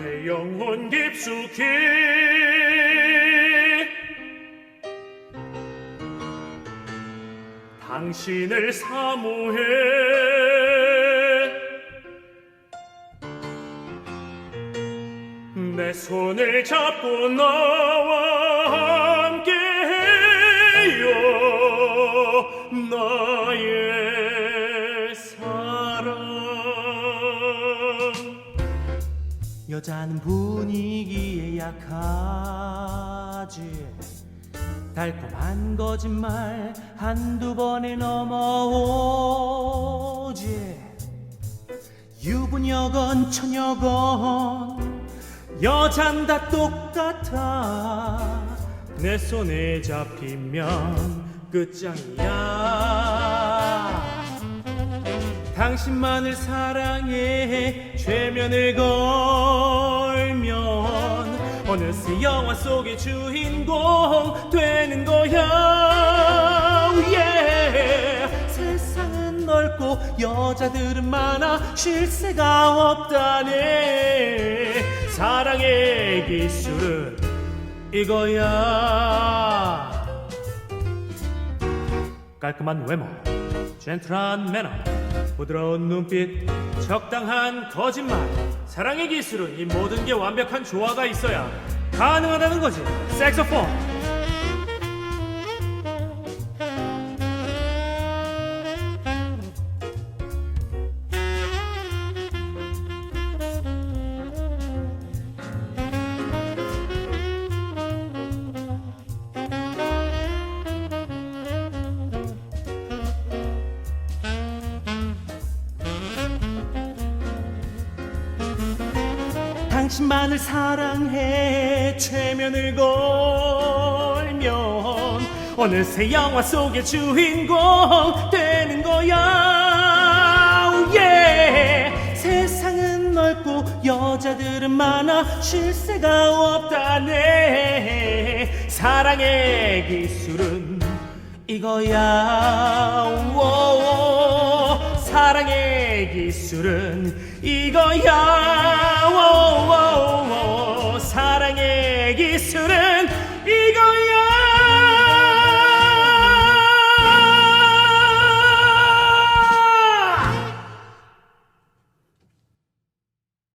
내 영혼 깊숙이. 당신을 사모해. 내 손을 잡고 나와 함께 여자는 분위기에 약하지. 달콤한 거짓말 한두 번에 넘어오지. 유부녀건 처녀건 여잔 다 똑같아. 내 손에 잡히면 끝장이야 당신만을 사랑해 최면을 걸면 어느새 영화 속의 주인공 되는 거야. yeah. 세상은 넓고 여자들은 많아 쉴 새가 없다네. 사랑의 기술은 이거야. 깔끔한 외모, 젠틀한 매너, 부드러운 눈빛, 적당한 거짓말. 사랑의 기술은 이 모든 게 완벽한 조화가 있어야 가능하다는 거지. 색소폰. 당신만을 사랑해 최면을 걸면 어느새 영화 속의 주인공 되는 거야. Yeah. 세상은 넓고 여자들은 많아 쉴 새가 없다네. 사랑의 기술은 이거야. 오, 사랑의 기술은 이거야